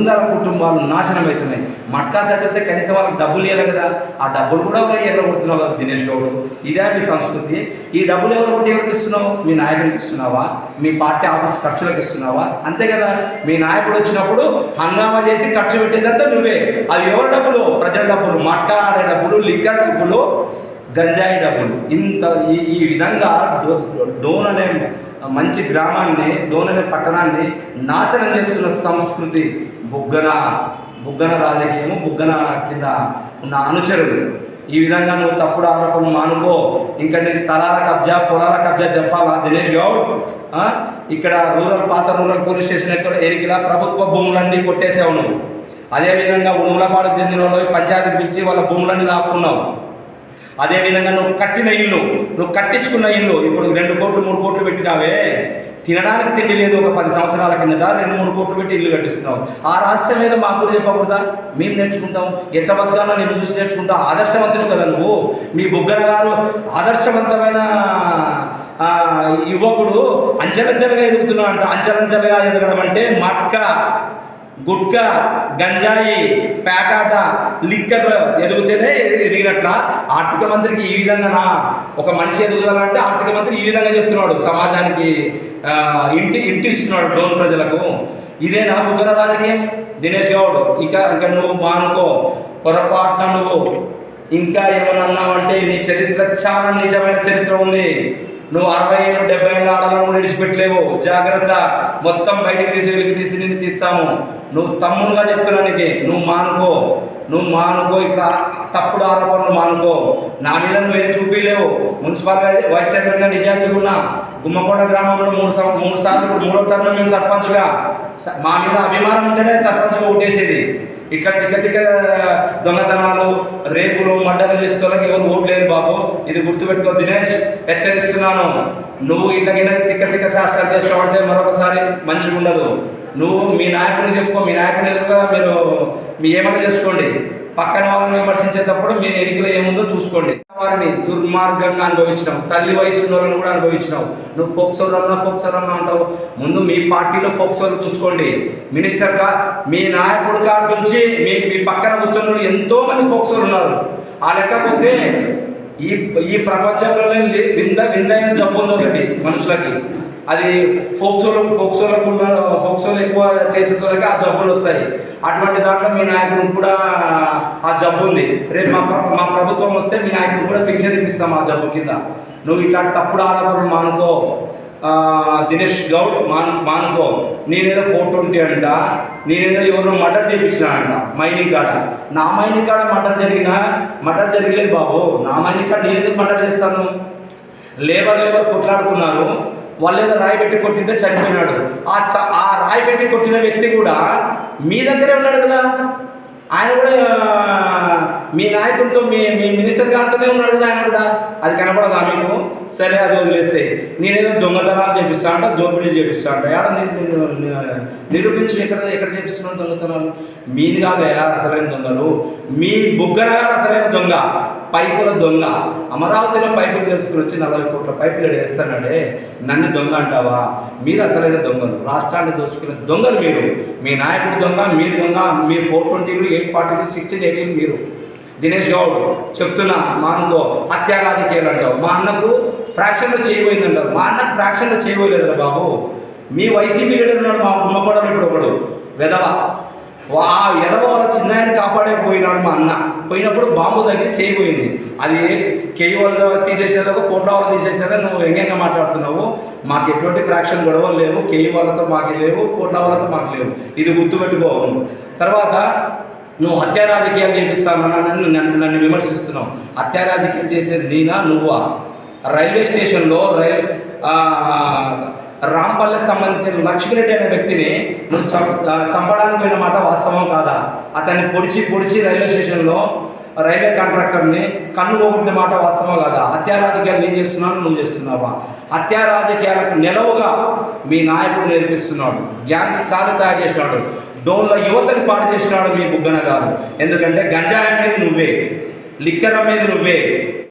వందల కుటుంబాలు నాశనం అవుతున్నాయి మట్కా తగ్గితే కనీసం వాళ్ళకి డబ్బులు ఇవ్వాలి కదా. ఆ డబ్బులు కూడా ఎర్రగొడుతున్నావు కదా దినేష్ గౌడ్. ఇదే మీ సంస్కృతి. ఈ డబ్బులు ఎవరు కొట్టి ఎవరికి ఇస్తున్నావు? మీ నాయకుడికి ఇస్తున్నావా? మీ పార్టీ ఆఫీస్ ఖర్చులకు ఇస్తున్నావా? అంతే కదా. మీ నాయకుడు వచ్చినప్పుడు హంగామా చేసి ఖర్చు పెట్టేదంతా నువ్వే. అవి ఎవరి డబ్బులు? ప్రజల డబ్బులు. మట్కా ఆడే డబ్బులు లిక్కర్ డబ్బులు గంజాయి డబ్బులు. ఇంత ఈ ఈ విధంగా డోన్ అనే మంచి గ్రామాన్ని డోన్ అనే పట్టణాన్ని నాశనం చేస్తున్న సంస్కృతి బుగ్గన బుగ్గన రాజకీయము బుగ్గన కింద ఉన్న అనుచరులు. ఈ విధంగా నువ్వు తప్పుడు ఆరోపణలు మానుకో. ఇంకా నీ స్థలాల కబ్జా పొలాల కబ్జా చెప్పాలా దినేష్ గౌడ్? ఇక్కడ రూరల్ పాత రూరల్ పోలీస్ స్టేషన్ ఎక్కడ ఎరికిలా ప్రభుత్వ భూములన్నీ కొట్టేసావు నువ్వు. అదేవిధంగా ఉడుమలపాడుకు చెందిన వాళ్ళు పంచాయతీ పిలిచి వాళ్ళ భూములన్నీ లాక్కున్నావు. అదేవిధంగా నువ్వు కట్టిన ఇల్లు నువ్వు కట్టించుకున్న ఇల్లు. ఇప్పుడు రెండు కోట్లు మూడు కోట్లు పెట్టినావే. తినడానికి తిండి లేదు ఒక పది సంవత్సరాల కిందట రెండు మూడు కోట్లు పెట్టి ఇల్లు కట్టిస్తున్నాం. ఆ రహస్యం మీద మాకు కూడా చెప్పకూడదా? మేము నేర్చుకుంటాం. ఎట్లా బతకాలో నేను చూసి నేర్చుకుంటాం. ఆదర్శవంతులు కదా నువ్వు. మీ బుగ్గన గారు ఆదర్శవంతమైన యువకుడు అంచెలంచెలుగా ఎదుగుతున్నావు అంట అంచెలంచెలుగా ఎదగడం అంటే మట్కా. గుట్కా గంజాయి పేకాట లిక్కర్ ఎదుగుతేనే ఎదిగినట్ల. ఆర్థిక మంత్రికి ఈ విధంగా ఒక మనిషి ఎదుగుదలంటే ఆర్థిక మంత్రి ఈ విధంగా చెప్తున్నాడు సమాజానికి ఇంటి ఇంటి ఇస్తున్నాడు డోన్ ప్రజలకు. ఇదేనా బుగ్గన రాజకీయం. దినేష్ గౌడ్ ఇంకా ఇంకా నువ్వు మానుకో. పొరపాటున నువ్వు ఇంకా ఏమన్నా అన్నావంటే నీ చరిత్ర చాలా నిజమైన చరిత్ర ఉంది. నువ్వు అరవై ఏళ్ళు డెబ్బై ఏళ్ళు ఆడాలను విడిచిపెట్టలేవు. జాగ్రత్త. మొత్తం బయటికి తీసి వెలికి తీసి నిన్ను తీస్తాము. నువ్వు తమ్ముడుగా చెప్తున్నానికి నువ్వు మానుకో. నువ్వు మానుకో. ఇట్లా తప్పుడు ఆరోపణలు మానుకో. నా మీద నువ్వేం చూపించలేవు మున్సిపల్ వైస్ చైర్మన్గా నిజాయితీగా ఉన్నా. గుమ్మకొండ గ్రామంలో మూడు సం- మూడు సార్లు ఇప్పుడు మూడో తరగతి మేము సర్పంచ్గా. మా మీద అభిమానం ఉంటేనే సర్పంచ్గా ఓటేసేది. ఇట్లా తిక్క తిక్క దొంగతనాలు రేపులు మడ్డలు చేసుకోవాలని ఎవరు ఓట్లేరు బాబు. ఇది గుర్తుపెట్టుకో దినేష్. హెచ్చరిస్తున్నాను. నువ్వు ఇట్లా తిక్క తిక్క శాస్త్రాలు చేసుకోవాలంటే మరొకసారి మంచిగా ఉండదు నువ్వు మీ నాయకుడికి చెప్పుకో మీ నాయకుని ఎదురుగా మీరు మీ ఏమైనా చేసుకోండి. పక్కన వాళ్ళని విమర్శించేటప్పుడు మీ ఎన్నికలు ఏముందో చూసుకోండి. వారిని దుర్మార్గంగా అనుభవించినావు. తల్లి వయసు వాళ్ళని కూడా అనుభవించినావు. నువ్వు ఫోక్సోలు రమ్నా ఫోక్సోలు రమ్నా అంటావు. ముందు మీ పార్టీలో ఫోక్సోలు చూసుకోండి. మినిస్టర్గా మీ నాయకుడు కాడ నుంచి మీ మీ పక్కన కూర్చొని ఎంతో మంది ఫోక్సోలు ఉన్నారు ఆ లేకపోతే ఈ ఈ ప్రపంచంలోనే వింద విందైన జబ్బు ఉంది ఒకటి మనుషులకి. అది ఫోక్సోలు ఫోక్సోలకు ఉన్న ఫోక్సోలు ఎక్కువ చేసే ఆ జబ్బులు వస్తాయి. అటువంటి దాంట్లో మీ నాయకునికి కూడా ఆ జబ్బు ఉంది. రేపు మా మా ప్రభుత్వం వస్తే మీ నాయకుడికి కూడా ఫిక్షన్ ఇప్పిస్తాం ఆ జబ్బు కింద. నువ్వు ఇట్లాంటి తప్పుడు ఆరోపణలు మానుకో. దినేష్ గౌడ్ మాను మానుకో. నేనేదో ఫోర్ ట్వంటీ అంట నేనేదో ఎవరు మటర్ చేయించిన అంట మైనింగ్ కాడ. నా మైనింగ్ కాడ మటర్ జరిగినా మటర్ జరగలేదు బాబు. నా మైనింగ్ కాడ నేను ఎందుకు చేస్తాను? లేబర్ లేబర్ కొట్లాడుకున్నారు. వాళ్ళు ఏదో రాయి పెట్టి కొట్టింటే చనిపోయినాడు. ఆ చ ఆ రాయి పెట్టి కొట్టిన వ్యక్తి కూడా మీ దగ్గరే ఉన్నాడు కదా. ఆయన కూడా మీ నాయకుడితో మీ మీ మినిస్టర్ గారితోనే ఉన్నాడు కదా ఆయన కూడా. అది కనపడదా మీకు? సరే అది వదిలేస్తే నేనేదో దొంగతనాలు చేపిస్తా అంట దోపిడీ చేపిస్తా అంట. ఎక్కడ నేను నిరూపించు ఎక్కడ ఎక్కడ చేపిస్తున్నాను దొంగతనాలు? మీది కాదయా అసలైన దొంగలు. మీ బుగ్గన గారు అసలైన దొంగ. పైపుల దొంగ. అమరావతిలో పైపులు తెలుసుకుని వచ్చి నలభై కోట్ల పైపులు వేస్తానంటే నన్ను దొంగ అంటావా? మీరు అసలైన దొంగలు. రాష్ట్రాన్ని దోచుకునే దొంగలు మీరు. మీ నాయకుడు దొంగ మీరు దొంగ మీ ఫోర్ ట్వంటీలు ఎయిట్ ఫార్టీలు సిక్స్టీన్ ఎయిటీన్ మీరు. దినేష్ గౌడ్ చెప్తున్నా మా అనుకో హత్యా రాజకీయాలు అంటావు. మా అన్నకు ఫ్రాక్షన్లో చేయబోయింది అంటారు మా అన్నకు ఫ్రాక్షన్లో చేయబోయలేదురా బాబు. మీ వైసీపీ లీడర్ ఉన్నాడు మా గుమ్మకోడలు ఇప్పుడు ఒకడు. వెదవా ఆ ఎదవ వాళ్ళ చిన్నాయని ఆయన పోయినాడు మా అన్న. పోయినప్పుడు బాంబు దగ్గర చేయబోయింది అది కేయి వాళ్ళు తీసేసినదో కోట్ల వాళ్ళు తీసేసినదో నువ్వు వ్యంగ్యంగా మాట్లాడుతున్నావు. మాకు ఎటువంటి ఫ్రాక్షన్ గొడవలు లేవు. కేయి వాళ్ళతో మాకు లేవు కోట్ల వాళ్ళతో మాకు లేవు. ఇది గుర్తుపెట్టుకోవు తర్వాత నువ్వు హత్యా రాజకీయాలు చేపిస్తానని నన్ను నన్ను విమర్శిస్తున్నావు. హత్యా రాజకీయాలు చేసేది నేనా? నువ్వా? రైల్వే స్టేషన్లో రైల్ రాంపల్లెకి సంబంధించిన లక్ష్మిరెడ్డి అనే వ్యక్తిని నువ్వు చం చంపడానికి పోయిన మాట వాస్తవం కాదా? అతన్ని పొడిచి పొడిచి రైల్వే స్టేషన్లో రైల్వే కాంట్రాక్టర్ని కన్ను పోగొట్టిన మాట వాస్తవం కాదా? హత్యా రాజకీయాలు నేను చేస్తున్నాను నువ్వు చేస్తున్నావా? హత్యా రాజకీయాలకు నిలవుగా మీ నాయకుడు నేర్పిస్తున్నాడు. గ్యాంగ్స్ చాలా తయారు చేసినాడు. డోన్లో యువతని పాడు చేసినాడు మీ బుగ్గన గారు. ఎందుకంటే గంజాయి అనేది నువ్వే. లిక్కర్ అనేది నువ్వే.